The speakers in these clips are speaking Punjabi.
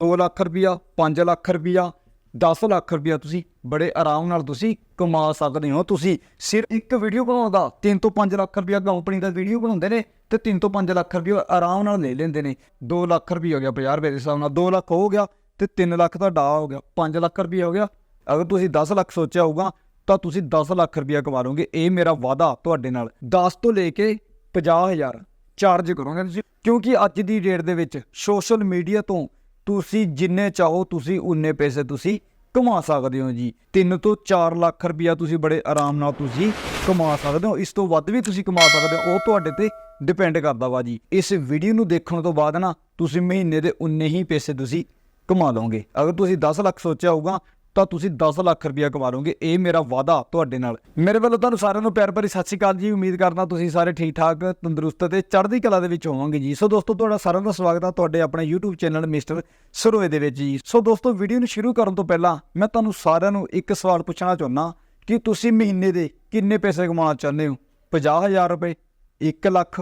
2 ਲੱਖ ਰੁਪਇਆ 5 ਲੱਖ ਰੁਪਇਆ 10 ਲੱਖ ਰੁਪਇਆ ਤੁਸੀਂ ਬੜੇ ਆਰਾਮ ਨਾਲ ਤੁਸੀਂ ਕਮਾ ਸਕਦੇ ਹੋ। ਤੁਸੀਂ ਸਿਰਫ ਇੱਕ ਵੀਡੀਓ ਬਣਾਉਣ ਦਾ 3 ਤੋਂ 5 ਲੱਖ ਰੁਪਇਆ ਕੰਪਨੀ ਦਾ ਵੀਡੀਓ ਬਣਾਉਂਦੇ ਨੇ ਤੇ 3 ਤੋਂ 5 ਲੱਖ ਰੁਪਇਆ ਆਰਾਮ ਨਾਲ ਲੈ ਲੈਂਦੇ ਨੇ। 2 ਲੱਖ ਰੁਪਇਆ ਹੋ ਗਿਆ 50 ਰੁਪਏ ਦੇ ਹਿਸਾਬ ਨਾਲ 2 ਲੱਖ ਹੋ ਗਿਆ ਤੇ 3 ਲੱਖ ਦਾ ਡਾ ਹੋ ਗਿਆ 5 ਲੱਖ ਰੁਪਇਆ ਹੋ ਗਿਆ। ਅਗਰ ਤੁਸੀਂ 10 ਲੱਖ ਸੋਚਿਆ ਹੋਊਗਾ, ਤਾਂ ਤੁਸੀਂ 10 ਲੱਖ ਰੁਪਇਆ ਕਮਾ ਲਓਗੇ। ਇਹ ਮੇਰਾ ਵਾਅਦਾ ਤੁਹਾਡੇ ਨਾਲ। 10 ਤੋਂ ਲੈ ਕੇ 50000 ਚਾਰਜ ਕਰੋਗੇ ਤੁਸੀਂ। ਕਿਉਂਕਿ ਅੱਜ ਦੀ ਡੇਟ ਦੇ ਵਿੱਚ ਸੋਸ਼ਲ ਮੀਡੀਆ ਤੋਂ ਤੁਸੀਂ ਜਿੰਨੇ ਚਾਹੋ ਤੁਸੀਂ ਉਨੇ ਪੈਸੇ ਤੁਸੀਂ ਕਮਾ ਸਕਦੇ ਹੋ ਜੀ। 3 ਤੋਂ 4 ਲੱਖ ਰੁਪਇਆ ਤੁਸੀਂ ਬੜੇ ਆਰਾਮ ਨਾਲ ਤੁਸੀਂ ਕਮਾ ਸਕਦੇ ਹੋ। ਇਸ ਤੋਂ ਵੱਧ ਵੀ ਤੁਸੀਂ ਕਮਾ ਸਕਦੇ ਹੋ। ਉਹ ਤੁਹਾਡੇ ਤੇ ਡਿਪੈਂਡ ਕਰਦਾ ਵਾ ਜੀ। ਇਸ ਵੀਡੀਓ ਨੂੰ ਦੇਖਣ ਤੋਂ ਬਾਅਦ ਨਾ ਤੁਸੀਂ ਮਹੀਨੇ ਦੇ ਉਨੇ ਹੀ ਪੈਸੇ ਤੁਸੀਂ ਕਮਾ ਲਓਗੇ। ਅਗਰ ਤੁਸੀਂ 10 ਲੱਖ ਸੋਚਿਆ ਹੋਊਗਾ ਤਾਂ ਤੁਸੀਂ 10 ਲੱਖ ਰੁਪਇਆ ਕਮਾ ਲਓਗੇ, ਇਹ ਮੇਰਾ ਵਾਅਦਾ ਤੁਹਾਡੇ ਨਾਲ। ਮੇਰੇ ਵੱਲੋਂ ਤੁਹਾਨੂੰ ਸਾਰਿਆਂ ਨੂੰ ਪਿਆਰ ਭਰੀ ਸਤਿ ਸ਼੍ਰੀ ਅਕਾਲ ਜੀ। ਉਮੀਦ ਕਰਦਾ ਤੁਸੀਂ ਸਾਰੇ ਠੀਕ ਠਾਕ ਤੰਦਰੁਸਤ ਤੇ ਚੜ੍ਹਦੀ ਕਲਾ ਦੇ ਵਿੱਚ ਹੋਵੋਗੇ ਜੀ। ਸੋ ਦੋਸਤੋ, ਤੁਹਾਡਾ ਸਾਰਿਆਂ ਦਾ ਸਵਾਗਤ ਆ ਤੁਹਾਡੇ ਆਪਣੇ YouTube ਚੈਨਲ ਮਿਸਟਰ ਸਰੋਏ ਦੇ ਵਿੱਚ ਜੀ। ਸੋ ਦੋਸਤੋ, ਵੀਡੀਓ ਨੂੰ ਸ਼ੁਰੂ ਕਰਨ ਤੋਂ ਪਹਿਲਾਂ ਮੈਂ ਤੁਹਾਨੂੰ ਸਾਰਿਆਂ ਨੂੰ ਇੱਕ ਸਵਾਲ ਪੁੱਛਣਾ ਚਾਹੁੰਦਾ ਕਿ ਤੁਸੀਂ ਮਹੀਨੇ ਦੇ ਕਿੰਨੇ ਪੈਸੇ ਕਮਾਉਣਾ ਚਾਹੁੰਦੇ ਹੋ? 50000 ਰੁਪਏ 1 ਲੱਖ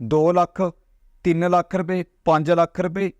2 ਲੱਖ 3 ਲੱਖ ਰੁਪਏ 5 ਲੱਖ ਰੁਪਏ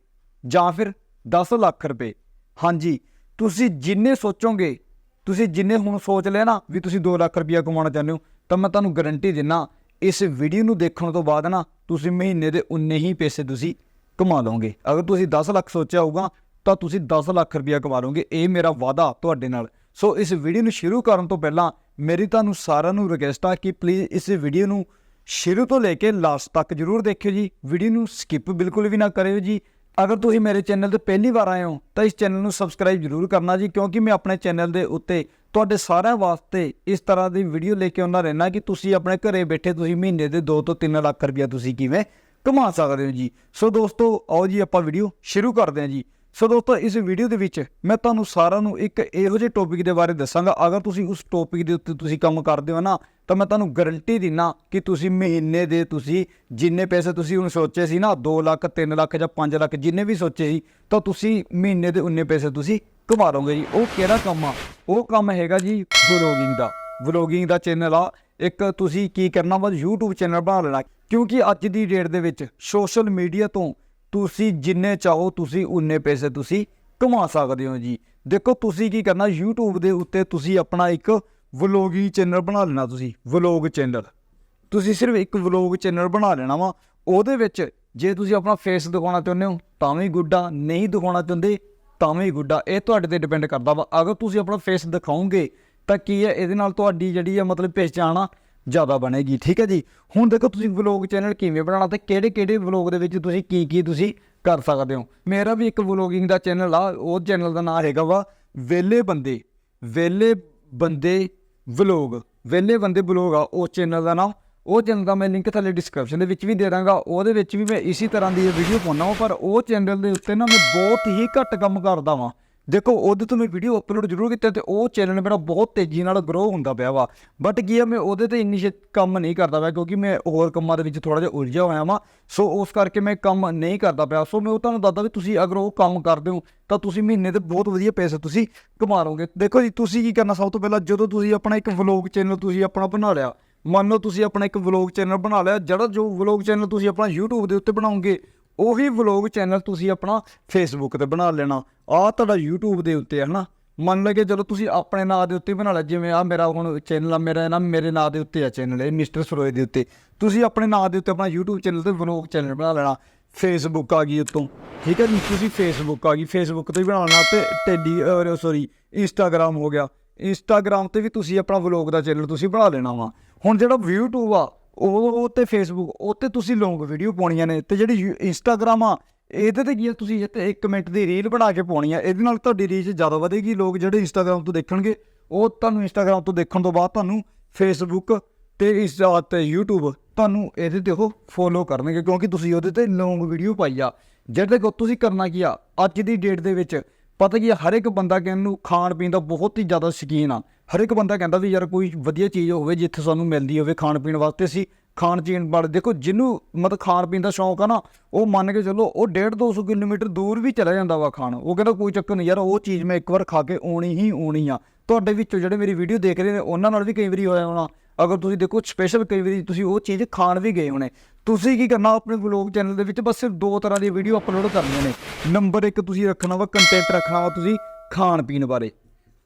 ਜਾਂ ਫਿਰ 10 ਲੱਖ ਰੁਪਏ? ਹਾਂਜੀ ਤੁਸੀਂ ਜਿੰਨੇ ਸੋਚੋਗੇ, ਤੁਸੀਂ ਜਿੰਨੇ ਹੁਣ ਸੋਚ ਲਿਆ ਨਾ ਵੀ ਤੁਸੀਂ 2 ਲੱਖ ਰੁਪਇਆ ਕਮਾਉਣਾ ਚਾਹੁੰਦੇ ਹੋ, ਤਾਂ ਮੈਂ ਤੁਹਾਨੂੰ ਗਾਰੰਟੀ ਦਿੰਨਾ, ਇਸ ਵੀਡੀਓ ਨੂੰ ਦੇਖਣ ਤੋਂ ਬਾਅਦ ਨਾ ਤੁਸੀਂ ਮਹੀਨੇ ਦੇ ਉਨੇ ਹੀ ਪੈਸੇ ਤੁਸੀਂ ਕਮਾ ਲਓਗੇ। ਅਗਰ ਤੁਸੀਂ 10 ਲੱਖ ਸੋਚਿਆ ਹੋਊਗਾ, ਤਾਂ ਤੁਸੀਂ 10 ਲੱਖ ਰੁਪਇਆ ਕਮਾ ਲਓਗੇ। ਇਹ ਮੇਰਾ ਵਾਅਦਾ ਤੁਹਾਡੇ ਨਾਲ। ਸੋ ਇਸ ਵੀਡੀਓ ਨੂੰ ਸ਼ੁਰੂ ਕਰਨ ਤੋਂ ਪਹਿਲਾਂ ਮੇਰੀ ਤੁਹਾਨੂੰ ਸਾਰਿਆਂ ਨੂੰ ਰਿਕਵੈਸਟ ਆ ਕਿ ਪਲੀਜ਼ ਇਸ ਵੀਡੀਓ ਨੂੰ ਸ਼ੁਰੂ ਤੋਂ ਲੈ ਕੇ ਲਾਸਟ ਤੱਕ ਜਰੂਰ ਦੇਖਿਓ ਜੀ। ਵੀਡੀਓ ਨੂੰ ਸਕਿਪ ਬਿਲਕੁਲ ਵੀ ਨਾ ਕਰਿਓ ਜੀ। ਅਗਰ ਤੁਸੀਂ ਮੇਰੇ ਚੈਨਲ ਤੇ ਪਹਿਲੀ ਵਾਰ ਆਏ ਹੋ, ਤਾਂ ਇਸ ਚੈਨਲ ਨੂੰ ਸਬਸਕ੍ਰਾਈਬ ਜਰੂਰ ਕਰਨਾ ਜੀ, ਕਿਉਂਕਿ ਮੈਂ ਆਪਣੇ ਚੈਨਲ ਦੇ ਉੱਤੇ ਤੁਹਾਡੇ ਸਾਰਿਆਂ ਵਾਸਤੇ ਇਸ ਤਰ੍ਹਾਂ ਦੀ ਵੀਡੀਓ ਲੈ ਕੇ ਆਉਂਦਾ ਰਹਿਣਾ ਕਿ ਤੁਸੀਂ ਆਪਣੇ ਘਰੇ ਬੈਠੇ ਤੁਸੀਂ ਮਹੀਨੇ ਦੇ 2 ਤੋਂ 3 ਲੱਖ ਰੁਪਇਆ ਤੁਸੀਂ ਕਿਵੇਂ ਕਮਾ ਸਕਦੇ ਹੋ ਜੀ। ਸੋ ਦੋਸਤੋ, ਆਓ ਜੀ ਆਪਾਂ ਵੀਡੀਓ ਸ਼ੁਰੂ ਕਰਦੇ ਹਾਂ ਜੀ। ਸੋ ਦੋਸਤੋ ਇਸ ਵੀਡੀਓ ਦੇ ਵਿੱਚ ਮੈਂ ਤੁਹਾਨੂੰ ਸਾਰਿਆਂ ਨੂੰ ਇੱਕ ਇਹੋ ਜਿਹੇ ਟੌਪਿਕ ਦੇ ਬਾਰੇ ਦੱਸਾਂਗਾ। ਅਗਰ ਤੁਸੀਂ ਉਸ ਟੌਪਿਕ ਦੇ ਉੱਤੇ ਤੁਸੀਂ ਕੰਮ ਕਰਦੇ ਹੋ ਨਾ, ਤਾਂ ਮੈਂ ਤੁਹਾਨੂੰ ਗਾਰੰਟੀ ਦਿੰਨਾ ਕਿ ਤੁਸੀਂ ਮਹੀਨੇ ਦੇ ਤੁਸੀਂ ਜਿੰਨੇ ਪੈਸੇ ਤੁਸੀਂ ਹੁਣ ਸੋਚੇ ਸੀ ਨਾ 2 ਲੱਖ 3 ਲੱਖ ਜਾਂ 5 ਲੱਖ, ਜਿੰਨੇ ਵੀ ਸੋਚੇ ਸੀ, ਤਾਂ ਤੁਸੀਂ ਮਹੀਨੇ ਦੇ ਉਨੇ ਪੈਸੇ ਤੁਸੀਂ ਕਮਾ ਲਓਗੇ ਜੀ। ਉਹ ਕਿਹੜਾ ਕੰਮ ਆ? ਉਹ ਕੰਮ ਹੈਗਾ ਜੀ ਵਲੋਗਿੰਗ ਦਾ। ਵਲੋਗਿੰਗ ਦਾ ਚੈਨਲ ਆ। ਇੱਕ ਤੁਸੀਂ ਕੀ ਕਰਨਾ ਵਾ, YouTube ਚੈਨਲ ਬਣਾ ਲੈਣਾ। ਕਿਉਂਕਿ ਅੱਜ ਦੀ ਡੇਟ ਦੇ ਵਿੱਚ ਸੋਸ਼ਲ ਮੀਡੀਆ ਤੋਂ ਤੁਸੀਂ ਜਿੰਨੇ ਚਾਹੋ ਤੁਸੀਂ ਉਨੇ ਪੈਸੇ ਤੁਸੀਂ ਕਮਾ ਸਕਦੇ ਹੋ ਜੀ। ਦੇਖੋ ਤੁਸੀਂ ਕੀ ਕਰਨਾ, YouTube ਦੇ ਉੱਤੇ ਤੁਸੀਂ ਆਪਣਾ ਇੱਕ ਵਲੋਗੀ ਚੈਨਲ ਬਣਾ ਲੈਣਾ ਤੁਸੀਂ, ਵਲੋਗ ਚੈਨਲ। ਤੁਸੀਂ ਸਿਰਫ ਇੱਕ ਵਲੋਗ ਚੈਨਲ ਬਣਾ ਲੈਣਾ ਵਾ, ਉਹਦੇ ਵਿੱਚ ਜੇ ਤੁਸੀਂ ਆਪਣਾ ਫੇਸ ਦਿਖਾਉਣਾ ਚਾਹੁੰਦੇ ਹੋ, ਤਾਂ ਵੀ ਗੁੱਡਾ ਨਹੀਂ ਦਿਖਾਉਣਾ ਚਾਹੁੰਦੇ, ਤਾਂ ਵੀ ਗੁੱਡਾ ਇਹ ਤੁਹਾਡੇ ਤੇ ਡਿਪੈਂਡ ਕਰਦਾ ਵਾ। ਅਗਰ ਤੁਸੀਂ ਆਪਣਾ ਫੇਸ ਦਿਖਾਓਗੇ, ਤਾਂ ਕੀ ਹੈ, ਇਹਦੇ ਨਾਲ ਤੁਹਾਡੀ ਜਿਹੜੀ ਆ ਮਤਲਬ ਪਹਿਚਾਣ ਆ ਜ਼ਿਆਦਾ ਬਣੇਗੀ। ਠੀਕ ਹੈ ਜੀ? ਹੁਣ ਦੇਖੋ ਤੁਸੀਂ ਵਲੌਗ ਚੈਨਲ ਕਿਵੇਂ ਬਣਾਉਣਾ ਤੇ ਕਿਹੜੇ ਕਿਹੜੇ ਵਲੌਗ ਦੇ ਵਿੱਚ ਤੁਸੀਂ ਕੀ ਕੀ ਤੁਸੀਂ ਕਰ ਸਕਦੇ ਹੋ। ਮੇਰਾ ਵੀ ਇੱਕ ਵਲੌਗਿੰਗ ਦਾ ਚੈਨਲ ਆ, ਉਹ ਚੈਨਲ ਦਾ ਨਾਮ ਹੈਗਾ ਵਾ ਵੇਲੇ ਬੰਦੇ ਵੇਲੇ ਬੰਦੇ ਵਲੌਗ ਵੇਲੇ ਬੰਦੇ ਵਲੌਗ ਆ, ਉਹ ਚੈਨਲ ਦਾ ਨਾਮ ਉਹ ਚੈਨਲ ਦਾ ਮੈਂ ਲਿੰਕ ਥੱਲੇ ਡਿਸਕ੍ਰਿਪਸ਼ਨ ਦੇ ਵਿੱਚ ਵੀ ਦੇ ਦਾਂਗਾ। ਉਹਦੇ ਵਿੱਚ ਵੀ ਮੈਂ ਇਸੇ ਤਰ੍ਹਾਂ ਦੀ ਵੀਡੀਓ ਪਾਉਣਾ ਵਾ, ਪਰ ਉਹ ਚੈਨਲ ਦੇ ਉੱਤੇ ਨਾ ਮੈਂ ਬਹੁਤ ਹੀ ਘੱਟ ਕੰਮ ਕਰਦਾ ਵਾਂ। ਦੇਖੋ, ਉਹਦੇ ਤੋਂ ਮੈਂ ਵੀਡੀਓ ਅਪਲੋਡ ਜ਼ਰੂਰ ਕੀਤਾ ਤੇ ਉਹ ਚੈਨਲ ਮੇਰਾ ਬਹੁਤ ਤੇਜ਼ੀ ਨਾਲ ਗਰੋ ਹੁੰਦਾ ਪਿਆ ਵਾ। ਬਟ ਕੀ ਆ, ਮੈਂ ਉਹਦੇ ਤੇ ਇੰਨੀ ਛੇਤੀ ਕੰਮ ਨਹੀਂ ਕਰਦਾ ਪਿਆ ਕਿਉਂਕਿ ਮੈਂ ਹੋਰ ਕੰਮਾਂ ਦੇ ਵਿੱਚ ਥੋੜਾ ਜਿਹਾ ਉਲਝਿਆ ਹੋਇਆ ਵਾਂ। ਸੋ ਉਸ ਕਰਕੇ ਮੈਂ ਕੰਮ ਨਹੀਂ ਕਰਦਾ ਪਿਆ। ਸੋ ਮੈਂ ਉਹ ਤੁਹਾਨੂੰ ਦੱਸਦਾ ਵੀ ਤੁਸੀਂ ਅਗਰ ਉਹ ਕੰਮ ਕਰਦੇ ਹੋ, ਤਾਂ ਤੁਸੀਂ ਮਹੀਨੇ ਤੇ ਬਹੁਤ ਵਧੀਆ ਪੈਸੇ ਤੁਸੀਂ ਕਮਾ ਲਓਗੇ। ਦੇਖੋ ਜੀ, ਤੁਸੀਂ ਕੀ ਕਰਨਾ? ਸਭ ਤੋਂ ਪਹਿਲਾਂ ਜਦੋਂ ਤੁਸੀਂ ਆਪਣਾ ਇੱਕ ਵਲੌਗ ਚੈਨਲ ਤੁਸੀਂ ਆਪਣਾ ਬਣਾ ਲਿਆ, ਮੰਨ ਲਓ ਤੁਸੀਂ ਆਪਣਾ ਇੱਕ ਵਲੌਗ ਚੈਨਲ ਬਣਾ ਲਿਆ, ਜਿਹੜਾ ਜੋ ਵਲੌਗ ਚੈਨਲ ਤੁਸੀਂ ਆਪਣਾ YouTube ਦੇ ਉੱਤੇ ਬਣਾਉਂਗੇ ਉਹੀ ਵਲੌਗ ਚੈਨਲ ਤੁਸੀਂ ਆਪਣਾ ਫੇਸਬੁੱਕ ਤੇ ਬਣਾ ਲੈਣਾ। ਆਹ ਤੁਹਾਡਾ YouTube ਦੇ ਉੱਤੇ ਹੈ ਹਨਾ? ਮੰਨ ਲਓ ਕਿ ਜਦੋਂ ਤੁਸੀਂ ਆਪਣੇ ਨਾਂ ਦੇ ਉੱਤੇ ਬਣਾ ਲਿਆ, ਜਿਵੇਂ ਆ ਮੇਰਾ ਹੁਣ ਚੈਨਲ ਆ, ਮੇਰਾ ਨਾ ਮੇਰੇ ਨਾਂ ਦੇ ਉੱਤੇ ਆ ਚੈਨਲ ਇਹ ਮਿਸਟਰ ਸਰੋਏ ਦੇ ਉੱਤੇ। ਤੁਸੀਂ ਆਪਣੇ ਨਾਂ ਦੇ ਉੱਤੇ ਆਪਣਾ YouTube ਚੈਨਲ ਤੇ ਵਲੌਗ ਚੈਨਲ ਬਣਾ ਲੈਣਾ। ਫੇਸਬੁੱਕ ਆ ਗਈ ਉਤੋਂ, ਠੀਕ ਹੈ ਜੀ? ਤੁਸੀਂ ਫੇਸਬੁੱਕ ਆ ਗਈ ਫੇਸਬੁੱਕ ਤੇ ਵੀ ਬਣਾਉਣਾ ਤੇ ਟੈਡੀ ਸੌਰੀ ਇੰਸਟਾਗ੍ਰam ਹੋ ਗਿਆ। ਇੰਸਟਾਗ੍ਰam ਤੇ ਵੀ ਤੁਸੀਂ ਆਪਣਾ ਵਲੌਗ ਦਾ ਚੈਨਲ ਤੁਸੀਂ ਬਣਾ ਲੈਣਾ ਵਾ। ਹੁਣ ਜਿਹੜਾ YouTube ਆ ਉਹ ਉਹ ਤੇ ਫੇਸਬੁੱਕ ਉਹ ਤੇ ਤੁਸੀਂ ਲੌਂਗ ਵੀਡੀਓ ਪਾਉਣੀਆਂ ਨੇ ਤੇ ਜਿਹੜੀ ਇੰਸਟਾਗ੍ਰam ਆ, ਇਹਦੇ ਤੇ ਕੀ ਆ, ਤੁਸੀਂ ਇੱਥੇ 1 ਮਿੰਟ ਦੀ ਰੀਲ ਬਣਾ ਕੇ ਪਾਉਣੀ ਆ ਇਹਦੇ ਨਾਲ ਤੁਹਾਡੀ ਰੀਚ ਜ਼ਿਆਦਾ ਵਧੇਗੀ, ਲੋਕ ਜਿਹੜੇ ਇੰਸਟਾਗ੍ਰam ਤੋਂ ਦੇਖਣਗੇ, ਉਹ ਤੁਹਾਨੂੰ ਇੰਸਟਾਗ੍ਰam ਤੋਂ ਦੇਖਣ ਤੋਂ ਬਾਅਦ ਤੁਹਾਨੂੰ ਫੇਸਬੁੱਕ ਤੇ ਇੰਸਟਾ ਤੇ YouTube ਤੁਹਾਨੂੰ ਇਹਦੇ ਤੇ ਉਹ ਫੋਲੋ ਕਰਨਗੇ, ਕਿਉਂਕਿ ਤੁਸੀਂ ਉਹਦੇ ਤੇ ਲੌਂਗ ਵੀਡੀਓ ਪਾਈ ਆ ਜਿਹੜੇ ਕੋ ਤੁਸੀਂ ਕਰਨਾ ਕੀ ਆ, ਅੱਜ ਦੀ ਡੇਟ ਦੇ ਵਿੱਚ ਪਤਾ ਕੀ ਆ, ਹਰ ਇੱਕ ਬੰਦਾ ਕਹਿੰਨ ਨੂੰ ਖਾਣ ਪੀਣ ਦਾ ਬਹੁਤ ਹੀ ਜ਼ਿਆਦਾ ਸ਼ੌਕੀਨ ਆ। ਹਰ ਇੱਕ ਬੰਦਾ ਕਹਿੰਦਾ ਵੀ ਯਾਰ ਕੋਈ ਵਧੀਆ ਚੀਜ਼ ਹੋਵੇ ਜਿੱਥੇ ਸਾਨੂੰ ਮਿਲਦੀ ਹੋਵੇ ਖਾਣ ਪੀਣ ਵਾਸਤੇ ਸੀ ਖਾਣ ਪੀਣ ਵਾਲੇ ਦੇਖੋ ਜਿਹਨੂੰ ਮਤਲਬ ਖਾਣ ਪੀਣ ਦਾ ਸ਼ੌਂਕ ਆ ਨਾ ਉਹ ਮੰਨ ਕੇ ਚੱਲੋ ਉਹ 1.5 200 ਕਿਲੋਮੀਟਰ ਦੂਰ ਵੀ ਚਲਾ ਜਾਂਦਾ ਵਾ ਖਾਣ। ਉਹ ਕਹਿੰਦਾ ਕੋਈ ਚੱਕਰ ਨਹੀਂ ਯਾਰ ਉਹ ਚੀਜ਼ ਮੈਂ ਇੱਕ ਵਾਰ ਖਾ ਕੇ ਆਉਣੀ ਹੀ ਆਉਣੀ ਆ। ਤੁਹਾਡੇ ਵਿੱਚੋਂ ਜਿਹੜੇ ਮੇਰੀ ਵੀਡੀਓ ਦੇਖ ਰਹੇ ਨੇ ਉਹਨਾਂ ਨਾਲ ਵੀ ਕਈ ਵਾਰੀ ਹੋਇਆ ਹੋਣਾ। ਅਗਰ ਤੁਸੀਂ ਦੇਖੋ ਸਪੈਸ਼ਲ ਕਈ ਵਾਰੀ ਤੁਸੀਂ ਉਹ ਚੀਜ਼ ਖਾਣ ਵੀ ਗਏ ਹੋਣੇ। ਤੁਸੀਂ ਕੀ ਕਰਨਾ ਆਪਣੇ ਵਲੌਗ ਚੈਨਲ ਦੇ ਵਿੱਚ ਬਸ ਸਿਰਫ ਦੋ ਤਰ੍ਹਾਂ ਦੀ ਵੀਡੀਓ ਅਪਲੋਡ ਕਰਨੀਆਂ ਨੇ। ਨੰਬਰ 1 ਤੁਸੀਂ ਰੱਖਣਾ ਵਾ ਕੰਟੈਂਟ ਰੱਖਣਾ ਵਾ ਤੁਸੀਂ ਖਾਣ ਪੀਣ ਬਾਰੇ।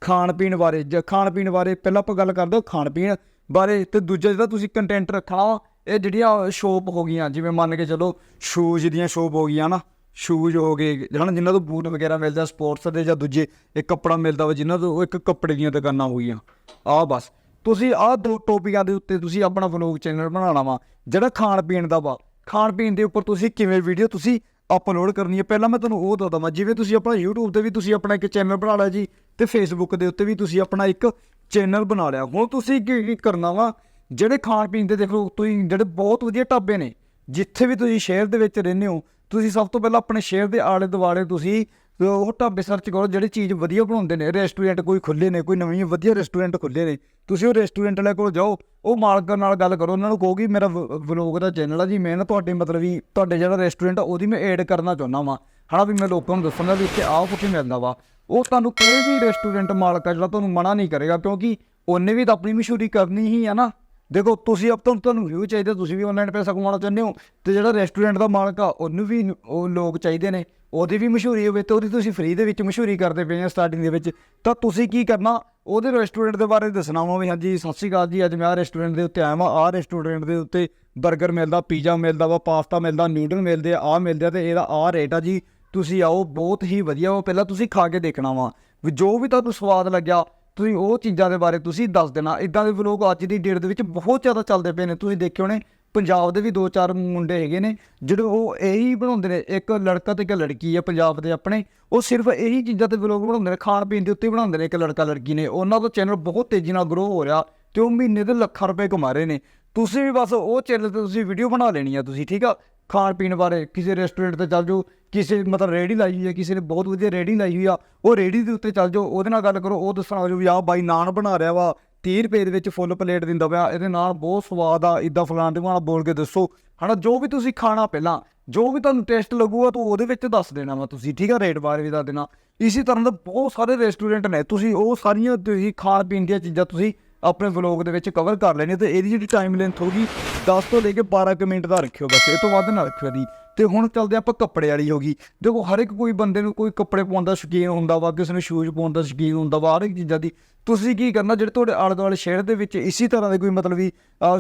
ਖਾਣ ਪੀਣ ਬਾਰੇ ਜਾਂ ਖਾਣ ਪੀਣ ਬਾਰੇ ਪਹਿਲਾਂ ਆਪਾਂ ਗੱਲ ਕਰਦੇ ਹਾਂ ਖਾਣ ਪੀਣ ਬਾਰੇ ਤੇ ਦੂਜਾ ਜਿਹੜਾ ਤੁਸੀਂ ਕੰਟੈਂਟ ਰੱਖਣਾ ਵਾ, ਇਹ ਜਿਹੜੀਆਂ ਸ਼ੋਪ ਹੋ ਗਈਆਂ ਜਿਵੇਂ ਮੰਨ ਕੇ ਚਲੋ ਸ਼ੂਜ਼ ਦੀਆਂ ਸ਼ੋਪ ਹੋ ਗਈਆਂ ਨਾ। ਸ਼ੂਜ਼ ਹੋ ਗਏ ਹਨਾ ਜਿਨ੍ਹਾਂ ਤੋਂ ਬੂਟ ਵਗੈਰਾ ਮਿਲਦਾ ਸਪੋਰਟਸ ਦੇ ਜਾਂ ਦੂਜੇ ਇੱਕ ਕੱਪੜਾ ਮਿਲਦਾ ਵਾ ਜਿਨ੍ਹਾਂ ਤੋਂ ਇੱਕ ਕੱਪੜੇ ਦੀਆਂ ਦੁਕਾਨਾਂ ਹੋ ਗਈਆਂ। ਆਹ ਬਸ। ਤੁਸੀਂ ਆਹ ਦੋ ਟੋਪਿਕਾਂ ਦੇ ਉੱਤੇ ਤੁਸੀਂ ਆਪਣਾ ਵਲੌਗ ਚੈਨਲ ਬਣਾਉਣਾ ਵਾ, ਜਿਹੜਾ ਖਾਣ ਪੀਣ ਦਾ ਵਾ। ਖਾਣ ਪੀਣ ਦੇ ਉੱਪਰ ਤੁਸੀਂ ਕਿਵੇਂ ਵੀਡੀਓ ਤੁਸੀਂ ਅਪਲੋਡ ਕਰਨੀ ਹੈ? ਪਹਿਲਾਂ ਮੈਂ ਤੁਹਾਨੂੰ ਉਹ ਦੱਸਦਾ ਮੈਂ ਜਿਵੇਂ ਤੁਸੀਂ ਆਪਣਾ YouTube ਤੇ ਵੀ ਤੁਸੀਂ ਆਪਣਾ ਇੱਕ ਚੈਨਲ ਬਣਾ ਲਿਆ ਜੀ, ਤੇ Facebook ਦੇ ਉੱਤੇ ਵੀ ਤੁਸੀਂ ਆਪਣਾ ਇੱਕ ਚੈਨਲ ਬਣਾ ਲਿਆ। ਹੁਣ ਤੁਸੀਂ ਕੀ ਕੀ ਕਰਨਾ ਵਾ, ਜਿਹੜੇ ਖਾਣ ਪੀਣ ਦੇ ਦੇਖ ਲਓ ਤੁਸੀਂ ਜਿਹੜੇ ਬਹੁਤ ਵਧੀਆ ਢਾਬੇ ਨੇ, ਜਿੱਥੇ ਵੀ ਤੁਸੀਂ ਸ਼ਹਿਰ ਦੇ ਵਿੱਚ ਰਹਿੰਦੇ ਹੋ, ਤੁਸੀਂ ਸਭ ਤੋਂ ਪਹਿਲਾਂ ਆਪਣੇ ਸ਼ਹਿਰ ਦੇ ਆਲੇ ਦੁਆਲੇ ਤੁਸੀਂ ਉਹ ਢਾਬੇ ਸਰਚ ਕਰੋ, ਜਿਹੜੇ ਚੀਜ਼ ਵਧੀਆ ਬਣਾਉਂਦੇ ਨੇ ਰੈਸਟੋਰੈਂਟ ਕੋਈ ਖੁੱਲੇ ਨੇ, ਕੋਈ ਨਵੀਂ, ਵਧੀਆ ਰੈਸਟੋਰੈਂਟ ਖੁੱਲੇ ਨੇ, ਤੁਸੀਂ ਉਹ ਰੈਸਟੋਰੈਂਟ ਵਾਲੇ ਕੋਲ ਜਾਓ, ਉਹ ਮਾਲਕ ਨਾਲ ਗੱਲ ਕਰੋ, ਉਹਨਾਂ ਨੂੰ ਕਹੋ ਕਿ ਮੇਰਾ ਵਲੌਗ ਦਾ ਚੈਨਲ ਆ ਜੀ, ਮੈਂ ਨਾ ਤੁਹਾਡੇ ਮਤਲਬ ਵੀ ਤੁਹਾਡੇ ਜਿਹੜਾ ਰੈਸਟੋਰੈਂਟ ਆ, ਉਹਦੀ ਮੈਂ ਐਡ ਕਰਨਾ ਚਾਹੁੰਦਾ ਵਾਂ। ਹਨਾ ਵੀ ਮੈਂ ਲੋਕਾਂ ਨੂੰ ਦੱਸਣਾ ਵੀ ਇੱਥੇ ਆਹ ਕੁਝ ਮਿਲਦਾ ਵਾ। ਉਹ ਤੁਹਾਨੂੰ ਕੋਈ ਵੀ ਰੈਸਟੋਰੈਂਟ ਮਾਲਕ ਆ ਜਿਹੜਾ ਤੁਹਾਨੂੰ ਮਨਾ ਨਹੀਂ ਕਰੇਗਾ, ਕਿਉਂਕਿ ਉਹਨੇ ਵੀ ਤਾਂ ਆਪਣੀ ਮਸ਼ਹੂਰੀ ਕਰਨੀ ਹੀ ਆ ਨਾ। ਦੇਖੋ, ਤੁਸੀਂ ਅਬ ਤੁਹਾਨੂੰ ਤੁਹਾਨੂੰ ਵਿਊ ਚਾਹੀਦਾ, ਤੁਸੀਂ ਵੀ ਆਨਲਾਈਨ ਪੈਸਾ ਕਮਾਉਣਾ ਚਾਹੁੰਦੇ ਹੋ, ਤੇ ਜਿਹੜਾ ਰੈਸਟੋਰੈਂਟ ਦਾ ਮਾਲਕ ਆ, ਉਹਨੂੰ ਵੀ, ਉਹ ਲੋਕ ਚਾਹੀਦੇ ਨੇ। ਉਹਦੀ ਵੀ ਮਸ਼ਹੂਰੀ ਹੋਵੇ ਤੇ ਉਹਦੀ ਤੁਸੀਂ ਫ੍ਰੀ ਦੇ ਵਿੱਚ ਮਸ਼ਹੂਰੀ ਕਰਦੇ ਪਏ ਆ ਸਟਾਰਟਿੰਗ ਦੇ ਵਿੱਚ। ਤਾਂ ਤੁਸੀਂ ਕੀ ਕਰਨਾ? ਉਹਦੇ ਰੈਸਟੋਰੈਂਟ ਦੇ ਬਾਰੇ ਦੱਸਣਾ ਵਾ ਵੀ ਹਾਂਜੀ, ਸਤਿ ਸ਼੍ਰੀ ਅਕਾਲ ਜੀ, ਅੱਜ ਮੈਂ ਆਹ ਰੈਸਟੋਰੈਂਟ ਦੇ ਉੱਤੇ ਆਇਆ ਵਾਂ। ਆਹ ਰੈਸਟੋਰੈਂਟ ਦੇ ਉੱਤੇ 버ਗਰ ਮਿਲਦਾ ਪੀਜ਼ਾ ਮਿਲਦਾ ਵਾ ਪਾਸਤਾ ਮਿਲਦਾ ਨਿਊਡਲ ਮਿਲਦੇ ਆ, ਆਹ ਮਿਲਦੇ ਆ ਤੇ ਇਹਦਾ ਆਹ ਰੇਟ ਆ ਜੀ। ਤੁਸੀਂ ਆਓ, ਬਹੁਤ ਹੀ ਵਧੀਆ ਵਾ। ਪਹਿਲਾਂ ਤੁਸੀਂ ਖਾ ਕੇ ਦੇਖਣਾ ਵਾ ਵੀ ਜੋ ਵੀ ਤੁਹਾਨੂੰ ਸਵਾਦ ਲੱਗਿਆ, ਤੁਸੀਂ ਉਹ ਚੀਜ਼ਾਂ ਦੇ ਬਾਰੇ ਤੁਸੀਂ ਦੱਸ ਦੇਣਾ। ਇਦਾਂ ਦੇ ਵਲੋਗ ਅੱਜ ਦੀ ਡੇਟ ਦੇ ਵਿੱਚ ਬਹੁਤ ਜ਼ਿਆਦਾ ਚੱਲਦੇ ਪਏ ਨੇ। ਤੁਸੀਂ ਦੇਖਿਓ ਨੇ ਪੰਜਾਬ ਦੇ ਵੀ ਦੋ ਚਾਰ ਮੁੰਡੇ ਹੈਗੇ ਨੇ, ਜਿਹੜੇ ਉਹ ਇਹੀ ਬਣਾਉਂਦੇ ਨੇ, ਇੱਕ ਲੜਕਾ ਤੇ ਇੱਕ ਲੜਕੀ ਆ ਪੰਜਾਬ ਦੇ ਆਪਣੇ, ਉਹ ਸਿਰਫ ਇਹੀ ਚੀਜ਼ਾਂ ਤੇ ਵਲੋਗ ਬਣਾਉਂਦੇ ਨੇ, ਖਾਣ ਪੀਣ ਦੇ ਉੱਤੇ ਹੀ ਬਣਾਉਂਦੇ ਨੇ ਇੱਕ ਲੜਕਾ ਲੜਕੀ ਨੇ, ਉਹਨਾਂ ਦਾ ਚੈਨਲ ਬਹੁਤ ਤੇਜ਼ੀ ਨਾਲ ਗਰੋ ਹੋ ਰਿਹਾ ਤੇ ਉਹ ਮਹੀਨੇ ਦੇ ਲੱਖਾਂ ਰੁਪਏ ਕਮਾ ਰਹੇ ਨੇ। ਤੁਸੀਂ ਵੀ ਬਸ ਉਹ ਚੈਨਲ ਤੇ ਤੁਸੀਂ ਵੀਡੀਓ ਬਣਾ ਲੈਣੀ ਆ ਤੁਸੀਂ, ਠੀਕ ਆ? ਖਾਣ ਪੀਣ ਬਾਰੇ, ਕਿਸੇ ਰੈਸਟੋਰੈਂਟ ਤੇ ਚੱਲ ਜਾਓ, ਕਿਸੇ ਮਤਲਬ ਰੇੜੀ ਲਾਈ ਹੋਈ ਹੈ ਕਿਸੇ ਨੇ ਬਹੁਤ ਵਧੀਆ ਰੇੜੀ ਲਾਈ ਹੋਈ ਆ, ਉਹ ਰੇੜੀ ਦੇ ਉੱਤੇ ਚੱਲ ਜਾਓ, ਉਹਦੇ ਨਾਲ ਗੱਲ ਕਰੋ, ਉਹ ਦੱਸਣਾ ਜੋ ਵੀ, ਆਹ ਬਾਈ ਨਾਨ ਬਣਾ ਰਿਹਾ ਵਾ 30 ਰੁਪਏ ਦੇ ਵਿੱਚ ਫੁੱਲ ਪਲੇਟ ਦਿੰਦਾ ਪਿਆ। ਇਹਦੇ ਨਾਲ ਬਹੁਤ ਸਵਾਦ ਆ ਇਦਾਂ ਫਲਾਣ ਦੇ ਨਾਲ ਬੋਲ ਕੇ ਦੱਸੋ। ਹਨਾ, ਜੋ ਵੀ ਤੁਸੀਂ ਖਾਣਾ ਪਹਿਲਾਂ, ਜੋ ਵੀ ਤੁਹਾਨੂੰ ਟੇਸਟ ਲੱਗੂਗਾ, ਤੂੰ ਉਹਦੇ ਵਿੱਚ ਦੱਸ ਦੇਣਾ ਵਾ ਤੁਸੀਂ, ਠੀਕ ਆ? ਰੇਟ ਬਾਰੇ ਵੀ ਦੱਸ ਦੇਣਾ। ਇਸੇ ਤਰ੍ਹਾਂ ਦੇ ਬਹੁਤ ਸਾਰੇ ਰੈਸਟੋਰੈਂਟ ਨੇ। ਤੁਸੀਂ ਉਹ ਸਾਰੀਆਂ ਤੁਸੀਂ ਖਾਣ ਪੀਣ ਦੀਆਂ ਚੀਜ਼ਾਂ ਤੁਸੀਂ ਆਪਣੇ ਵਲੌਗ ਦੇ ਵਿੱਚ ਕਵਰ ਕਰ ਲੈਣੀ ਤੇ ਇਹਦੀ ਜਿਹੜੀ ਟਾਈਮ ਲੈਂਥ ਹੋਗੀ 10 ਤੋਂ ਲੈ ਕੇ 12 ਕੁ ਮਿੰਟ ਦਾ ਰੱਖਿਓ ਬਸ, ਇਹ ਤੋਂ ਵੱਧ ਨਾ ਰੱਖਿਓ ਦੀ ਤੇ ਹੁਣ ਚੱਲਦੇ ਆਪਾਂ ਕੱਪੜੇ ਵਾਲੀ ਹੋ ਗਈ। ਦੇਖੋ, ਹਰ ਇੱਕ ਕੋਈ ਬੰਦੇ ਨੂੰ ਕੋਈ ਕੱਪੜੇ ਪਾਉਣ ਦਾ ਸ਼ੌਕੀਨ ਹੁੰਦਾ ਵਾ, ਕਿਸੇ ਨੂੰ ਸ਼ੂਜ਼ ਪਾਉਣ ਦਾ ਸ਼ੌਕੀਨ ਹੁੰਦਾ ਵਾ, ਹਰ ਇੱਕ ਚੀਜ਼ਾਂ ਦੀ। ਤੁਸੀਂ ਕੀ ਕਰਨਾ, ਜਿਹੜੇ ਤੁਹਾਡੇ ਆਲੇ ਦੁਆਲੇ ਸ਼ਹਿਰ ਦੇ ਵਿੱਚ ਇਸੇ ਤਰ੍ਹਾਂ ਦੇ ਕੋਈ ਮਤਲਬ ਵੀ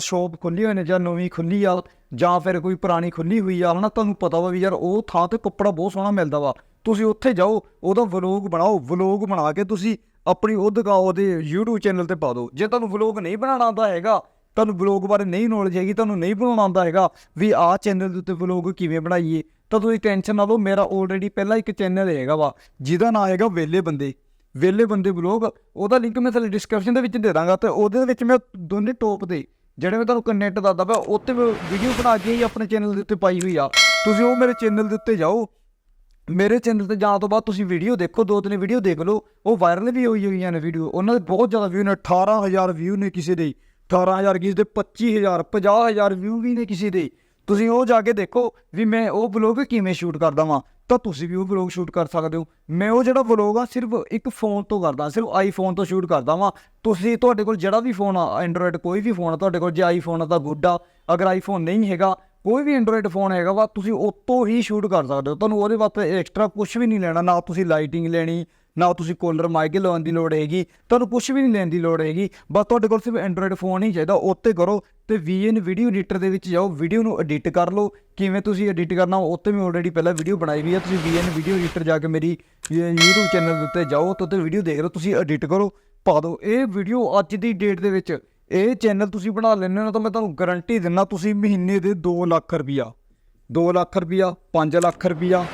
ਸ਼ੋਪ ਖੁੱਲੀ ਹੋਈ ਨੇ ਜਾਂ ਨਵੀਂ ਖੁੱਲੀ ਆ, ਜਾਂ ਫਿਰ ਕੋਈ ਪੁਰਾਣੀ ਖੁੱਲੀ ਹੋਈ ਆ, ਹਨਾ, ਤੁਹਾਨੂੰ ਪਤਾ ਵਾ ਵੀ ਯਾਰ ਉਹ ਥਾਂ ਤੇ ਕੱਪੜਾ ਬਹੁਤ ਸੋਹਣਾ ਮਿਲਦਾ ਵਾ। ਤੁਸੀਂ ਉੱਥੇ ਜਾਓ, ਉਹਦਾ ਵਲੋਗ ਬਣਾਓ ਵਲੋਗ ਬਣਾ ਕੇ ਤੁਸੀਂ ਆਪਣੀ ਉਹ ਦਿਖਾਓ, ਉਹਦੇ YouTube ਚੈਨਲ ਤੇ ਪਾ ਦਿਓ। ਜੇ ਤੁਹਾਨੂੰ ਵਲੋਗ ਨਹੀਂ ਬਣਾਉਣਾ ਆਉਂਦਾ ਹੈਗਾ, ਤੁਹਾਨੂੰ ਵਲੋਗ ਬਾਰੇ ਨਹੀਂ ਨੌਲੇਜ ਹੈਗੀ, ਤੁਹਾਨੂੰ ਨਹੀਂ ਬਣਾਉਣਾ ਆਉਂਦਾ ਹੈਗਾ, ਵੀ ਆਹ ਚੈਨਲ ਦੇ ਉੱਤੇ ਵਲੋਗ ਕਿਵੇਂ ਬਣਾਈਏ, ਤਾਂ ਤੁਸੀਂ ਟੈਨਸ਼ਨ ਨਾ ਲਓ, ਮੇਰਾ ਆਲਰੇਡੀ ਪਹਿਲਾਂ ਇੱਕ ਚੈਨਲ ਹੈਗਾ ਵਾ, ਜਿਹਦਾ ਨਾਮ ਹੈਗਾ ਵੇਲੇ ਬੰਦੇ। ਵੇਲੇ ਬੰਦੇ ਵਲੌਗ ਉਹਦਾ ਲਿੰਕ ਮੈਂ ਥੱਲੇ ਡਿਸਕ੍ਰਿਪਸ਼ਨ ਦੇ ਵਿੱਚ ਦੇ ਦਾਂਗਾ, ਤੇ ਉਹਦੇ ਵਿੱਚ ਮੈਂ ਦੋਨੇ ਟੌਪ ਦੇ, ਜਿਹੜੇ ਮੈਂ ਤੁਹਾਨੂੰ ਕਨੈਕਟ ਦੱਸਦਾ ਪਿਆ ਉੱਤੇ ਵੀਡੀਓ ਬਣਾ ਕੇ ਹੀ ਆਪਣੇ ਚੈਨਲ ਦੇ ਉੱਤੇ ਪਾਈ ਹੋਈ ਆ। ਤੁਸੀਂ ਉਹ ਮੇਰੇ ਚੈਨਲ ਦੇ ਉੱਤੇ ਜਾਓ ਮੇਰੇ ਚੈਨਲ ਤੇ ਜਾਣ ਤੋਂ ਬਾਅਦ ਤੁਸੀਂ ਵੀਡੀਓ ਦੇਖੋ, ਦੋ ਤਿੰਨ ਵੀਡੀਓ ਦੇਖ ਲਓ। ਉਹ ਵਾਇਰਲ ਵੀ ਹੋਈ ਹੋਈਆਂ ਨੇ ਵੀਡੀਓ ਉਹਨਾਂ ਦੇ ਬਹੁਤ ਜ਼ਿਆਦਾ ਵਿਊ ਨੇ 18000 ਵਿਊ ਨੇ ਕਿਸੇ ਦੇ। 18000 ਕਿਸੇ ਦੇ 25000 50000 ਵਿਊ ਵੀ ਨੇ ਕਿਸੇ ਦੇ। ਤੁਸੀਂ ਉਹ ਜਾ ਕੇ ਦੇਖੋ ਵੀ ਮੈਂ ਉਹ ਵਲੌਗ ਕਿਵੇਂ ਸ਼ੂਟ ਕਰਦਾ ਵਾਂ। ਤਾਂ ਤੁਸੀਂ ਵੀ ਉਹ ਵਲੌਗ ਸ਼ੂਟ ਕਰ ਸਕਦੇ ਹੋ। ਮੈਂ ਉਹ ਜਿਹੜਾ ਵਲੌਗ ਆ, ਸਿਰਫ ਇੱਕ ਫੋਨ ਤੋਂ ਕਰਦਾ, ਸਿਰਫ ਆਈਫੋਨ ਤੋਂ ਸ਼ੂਟ ਕਰਦਾ ਵਾਂ। ਤੁਸੀਂ ਤੁਹਾਡੇ ਕੋਲ ਜਿਹੜਾ ਵੀ ਫੋਨ ਆ ਐਂਡਰੋਇਡ ਕੋਈ ਵੀ ਫੋਨ ਆ, ਤੁਹਾਡੇ ਕੋਲ ਜੇ ਆਈਫੋਨ ਆ ਤਾਂ ਗੁੱਡ ਆ। ਅਗਰ ਆਈਫੋਨ ਨਹੀਂ ਹੈਗਾ ਕੋਈ ਵੀ ਐਂਡਰੋਇਡ ਫੋਨ ਹੈਗਾ ਵਾ, ਤੁਸੀਂ ਉਤੋਂ ਹੀ ਸ਼ੂਟ ਕਰ ਸਕਦੇ ਹੋ। ਤੁਹਾਨੂੰ ਉਹਦੇ ਵਾਸਤੇ ਐਕਸਟਰਾ ਕੁਝ ਵੀ ਨਹੀਂ ਲੈਣਾ, ਨਾ ਤੁਸੀਂ ਲਾਈਟਿੰਗ ਲੈਣੀ, ਨਾ ਤੁਸੀਂ ਕੋਲਰ ਮਾਈਕ ਲਾਉਣ ਦੀ ਲੋੜ ਹੈਗੀ। ਤੁਹਾਨੂੰ ਕੁਝ ਵੀ ਨਹੀਂ ਲੈਣ ਦੀ ਲੋੜ ਹੈਗੀ। ਬਸ ਤੁਹਾਡੇ ਕੋਲ ਸਿਰਫ ਐਂਡਰੋਇਡ ਫੋਨ ਹੀ ਚਾਹੀਦਾ ਉੱਤੇ ਕਰੋ ਤੇ VN ਵੀਡੀਓ ਐਡੀਟਰ ਦੇ ਵਿੱਚ ਜਾਓ ਵੀਡੀਓ ਨੂੰ ਐਡਿਟ ਕਰ ਲਓ। ਕਿਵੇਂ ਤੁਸੀਂ ਐਡਿਟ ਕਰਨਾ ਉੱਤੇ ਮੈਂ ਆਲਰੇਡੀ ਪਹਿਲਾਂ ਵੀਡੀਓ ਬਣਾਈ ਵੀ ਹੈ ਤੁਸੀਂ VN ਵੀਡੀਓ ਐਡੀਟਰ ਜਾ ਕੇ ਮੇਰੀ YouTube ਚੈਨਲ ਦੇ ਉੱਤੇ ਜਾਓ ਤੇ ਉੱਤੇ ਵੀਡੀਓ ਦੇਖ ਲਓ, ਤੁਸੀਂ ਐਡਿਟ ਕਰੋ, ਪਾ ਦਿਓ। ਇਹ ਵੀਡੀਓ ਅੱਜ ਦੀ ਡੇਟ ਦੇ ਵਿੱਚ ਇਹ ਚੈਨਲ ਤੁਸੀਂ ਬਣਾ ਲੈਂਦੇ ਹੋ ਤਾਂ ਮੈਂ ਤੁਹਾਨੂੰ ਗਾਰੰਟੀ ਦਿੰਦਾ, ਤੁਸੀਂ ਮਹੀਨੇ ਦੇ 2 ਲੱਖ ਰੁਪਈਆ। 2 ਲੱਖ ਰੁਪਈਆ 5 ਲੱਖ ਰੁਪਈਆ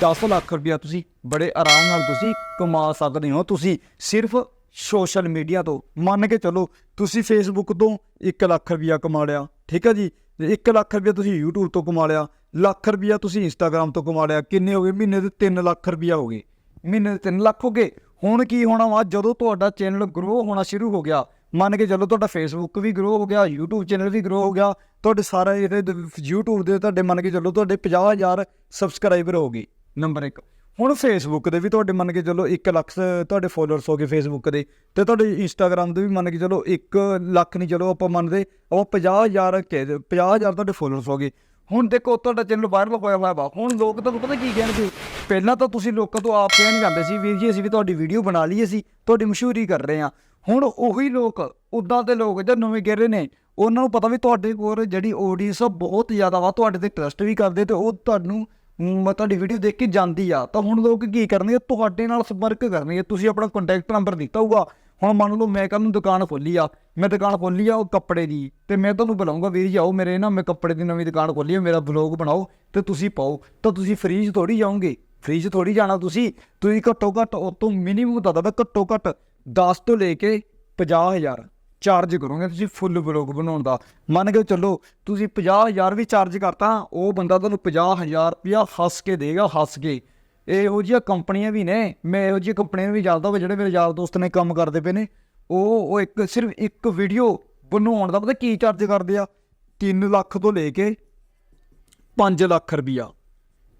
10 ਲੱਖ ਰੁਪਈਆ ਤੁਸੀਂ ਬੜੇ ਆਰਾਮ ਨਾਲ ਤੁਸੀਂ ਕਮਾ ਸਕਦੇ ਹੋ। ਤੁਸੀਂ ਸਿਰਫ ਸੋਸ਼ਲ ਮੀਡੀਆ ਤੋਂ ਮੰਨ ਕੇ ਚੱਲੋ, ਤੁਸੀਂ ਫੇਸਬੁੱਕ ਤੋਂ 1 ਲੱਖ ਰੁਪਈਆ ਕਮਾ ਲਿਆ, ਠੀਕ ਹੈ ਜੀ? 1 ਲੱਖ ਰੁਪਇਆ ਤੁਸੀਂ YouTube ਤੋਂ ਕਮਾ ਲਿਆ, ਲੱਖ ਰੁਪਈਆ ਤੁਸੀਂ Instagram ਤੋਂ ਕਮਾ ਲਿਆ, ਕਿੰਨੇ ਹੋ ਗਏ? ਮਹੀਨੇ ਦੇ 3 ਲੱਖ ਰੁਪਈਆ ਹੋ ਗਏ। ਮਹੀਨੇ ਦੇ 3 ਲੱਖ ਹੋ ਗਏ। ਹੁਣ ਕੀ ਹੋਣਾ ਵਾ? ਜਦੋਂ ਤੁਹਾਡਾ ਚੈਨਲ ਗਰੋ ਹੋਣਾ ਸ਼ੁਰੂ ਹੋ ਗਿਆ ਮੰਨ ਕੇ ਚੱਲੋ ਤੁਹਾਡਾ ਫੇਸਬੁੱਕ ਵੀ ਗਰੋ ਹੋ ਗਿਆ YouTube ਚੈਨਲ ਵੀ ਗਰੋ ਹੋ ਗਿਆ ਤੁਹਾਡੇ ਸਾਰੇ ਇਹਦੇ YouTube ਦੇ ਤੁਹਾਡੇ ਮੰਨ ਕੇ ਚੱਲੋ ਤੁਹਾਡੇ 50000 ਸਬਸਕ੍ਰਾਈਬਰ ਹੋ ਗਏ ਨੰਬਰ 1 ਹੁਣ ਫੇਸਬੁੱਕ ਦੇ ਵੀ ਤੁਹਾਡੇ ਮੰਨ ਕੇ ਚਲੋ 1 ਲੱਖ ਤੁਹਾਡੇ ਫੋਲੋਅਰਸ ਹੋ ਗਏ ਫੇਸਬੁੱਕ ਦੇ ਤੇ ਤੁਹਾਡੇ ਇੰਸਟਾਗ੍ਰam ਦੇ ਵੀ ਮੰਨ ਕੇ ਚਲੋ 1 ਲੱਖ ਨਹੀਂ ਚਲੋ ਆਪਾਂ ਮੰਨਦੇ ਉਹ 50000 ਕਹਿ ਦਿਓ, 50000 ਤੁਹਾਡੇ ਫੋਲੋਅਰਸ ਹੋ ਗਏ। ਹੁਣ ਦੇਖੋ ਤੁਹਾਡਾ ਚੈਨਲ ਵਾਇਰਲ ਹੋਇਆ ਹੋਇਆ ਵਾ। ਹੁਣ ਲੋਕ ਤੁਹਾਨੂੰ ਪਤਾ ਕੀ ਕਹਿਣਗੇ? ਪਹਿਲਾਂ ਤਾਂ ਤੁਸੀਂ ਲੋਕਾਂ ਤੋਂ ਆਪ ਕਹਿਣ ਜਾਂਦੇ ਸੀ ਵੀਰ ਜੀ ਅਸੀਂ ਵੀ ਤੁਹਾਡੀ ਵੀਡੀਓ ਬਣਾ ਲਈ ਅਸੀਂ ਤੁਹਾਡੀ ਮਸ਼ਹੂਰੀ ਕਰ ਰਹੇ ਹਾਂ। ਹੁਣ ਉਹੀ ਲੋਕ ਉਦਾਂ ਦੇ ਲੋਕ ਜਦ ਨਵੇਂ ਕਹਿ ਨੇ ਉਹਨਾਂ ਨੂੰ ਪਤਾ ਵੀ ਤੁਹਾਡੇ ਕੋਲ ਜਿਹੜੀ ਆਡੀਅנס ਆ ਬਹੁਤ ਜ਼ਿਆਦਾ ਵਾ ਤੁਹਾਡੇ ਤੇ ਟਰਸਟ ਵੀ ਕਰਦੇ ਤੇ ਉਹ ਤੁਹਾਨੂੰ ਮ, ਤੁਹਾਡੀ ਵੀਡੀਓ ਦੇਖ ਕੇ ਜਾਂਦੀ ਆ। ਤਾਂ ਹੁਣ ਲੋਕ ਕੀ ਕਰਨਗੇ? ਤੁਹਾਡੇ ਨਾਲ ਸੰਪਰਕ ਕਰਨਗੇ। ਤੁਸੀਂ ਆਪਣਾ ਕੰਟੈਕਟ ਨੰਬਰ ਦਿੱਤਾ ਹੋਊਗਾ। ਹੁਣ ਮੰਨ ਲਓ ਮੈਂ ਕੱਲ ਨੂੰ ਦੁਕਾਨ ਖੋਲੀ ਆ, ਮੈਂ ਦੁਕਾਨ ਖੋਲੀ ਆ ਉਹ ਕੱਪੜੇ ਦੀ, ਤੇ ਮੈਂ ਤੁਹਾਨੂੰ ਬੁਲਾਉਂਗਾ ਵੀਰ ਜੀ, ਆਓ ਮੇਰੇ ਨਾ, ਮੈਂ ਕੱਪੜੇ ਦੀ ਨਵੀਂ ਦੁਕਾਨ ਖੋਲੀ ਆ, ਮੇਰਾ ਬਲੌਗ ਬਣਾਓ ਤੇ ਤੁਸੀਂ ਪਾਓ, ਤਾਂ ਤੁਸੀਂ ਫ੍ਰੀ 'ਚ ਥੋੜੀ ਜਾਓਗੇ ਫ੍ਰੀ 'ਚ ਥੋੜੀ ਜਾਣਾ ਤੁਸੀਂ ਤੁਸੀਂ ਘੱਟੋ ਘੱਟ ਉਹ ਤੋਂ ਮਿਨੀਮਮ ਦੱਸਦਾ ਮੈਂ ਘੱਟੋ ਘੱਟ 10 ਤੋਂ ਲੈ ਕੇ 50000 ਚਾਰਜ ਕਰੋਗੇ ਤੁਸੀਂ ਫੁੱਲ ਬਲੌਗ ਬਣਾਉਣ ਦਾ। ਮੰਨ ਕੇ ਚੱਲੋ ਤੁਸੀਂ 50000 ਵੀ ਚਾਰਜ ਕਰਤਾ, ਉਹ ਬੰਦਾ ਤੁਹਾਨੂੰ 50000 ਰੁਪਇਆ ਹੱਸ ਕੇ ਦੇਗਾ, ਹੱਸ ਕੇ। ਇਹੋ ਜਿਹੀਆਂ ਕੰਪਨੀਆਂ ਵੀ ਨੇ, ਮੈਂ ਇਹੋ ਜਿਹੀਆਂ ਕੰਪਨੀਆਂ ਨੂੰ ਵੀ ਜਾਣਦਾ ਵਾ, ਜਿਹੜੇ ਮੇਰੇ ਯਾਰ ਦੋਸਤ ਨੇ ਕੰਮ ਕਰਦੇ ਪਏ ਨੇ। ਉਹ ਉਹ ਇੱਕ ਸਿਰਫ ਇੱਕ ਵੀਡੀਓ ਬਣਾਉਣ ਦਾ ਪਤਾ ਕੀ ਚਾਰਜ ਕਰਦੇ ਆ? 3 ਲੱਖ ਤੋਂ ਲੈ ਕੇ 5 ਲੱਖ ਰੁਪਈਆ।